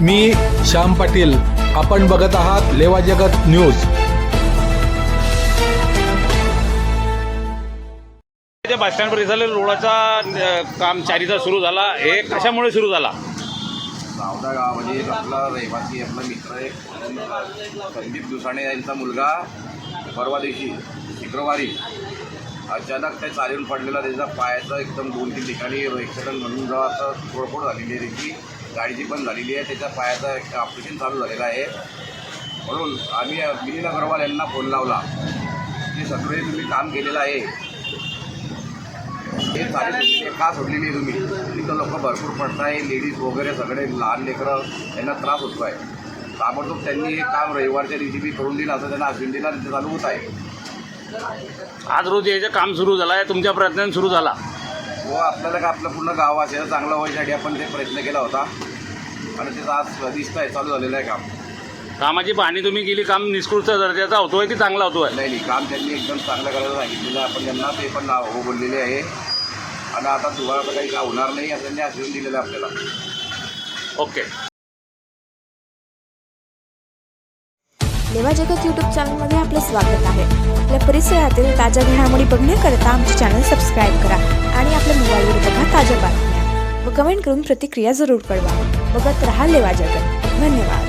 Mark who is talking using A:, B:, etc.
A: मी श्याम पाटील. आपण बघत आहात लेवा जगत न्यूज.
B: त्या बस स्टँड परिसरातील रोडाचा काम चारीचा सुरू झाला. हे कशामुळे सुरू झाला?
C: सावदा गावामध्ये एक आपला रहिवासी आपला मित्र एक संदीप दुसाणे यांचा मुलगा परवा दिवशी शुक्रवारी अचानक ते चालून पडलेला त्याचा पायाचा एकदम दोन तीन ठिकाणी ॲक्सिडेंट म्हणून जेव्हा आता तोडफोड झालेली आहे त्याची. गाडीची पण झालेली आहे त्याच्या पायाचा एक ऑपरेशन चालू झालेलं आहे. म्हणून आम्ही मिलिंद अग्रवाल यांना फोन लावला. की सगळे तुम्ही काम केलेलं आहे. हे चालेल का सोडलेली आहे तुम्ही. तिथं लोक भरपूर पडत आहे लेडीज वगैरे सगळे लहान लेकरं यांना त्रास होतो आहे ताबडतोब त्यांनी हे काम रविवारच्या दिवशी मी करून दिलं असं त्यांना आश्वासन दिला चालू होत आहे.
B: आज रोज याचं काम सुरू झालं आहे तुमच्या प्रयत्नाने सुरू झाला.
C: व आपल्याला का आपलं पूर्ण गाव असेल चांगलं व्हायसाठी आपण ते प्रयत्न केला होता. आणि त्याचं आज दिसत आहे चालू झालेलं आहे काम.
B: कामाची पाहणी तुम्ही केली काम निष्कृष्ट दर्जाचा होतोय की चांगला होतोय?
C: नाही नाही काम त्यांनी एकदम चांगलं करायला सांगितलेलं आहे. आपण त्यांना ते पण नाव हो बोललेले आहे. आणि आता तुम्हाला तर काही का होणार नाही असं त्यांनी आश्वासन दिलेलं आहे आपल्याला.
B: ओके.
D: लेवा जगत यूट्यूब चॅनलमध्ये आपले स्वागत आहे. आपल्या परिसरातील ताज्या घडामोडी बघण्याकरता आमचे चॅनल सबस्क्राईब करा आणि आपल्या मोबाईलवर बघा ताज्या बातम्या. व कमेंट करून प्रतिक्रिया जरूर कळवा. बघत राहा लेवा जगत धन्यवाद.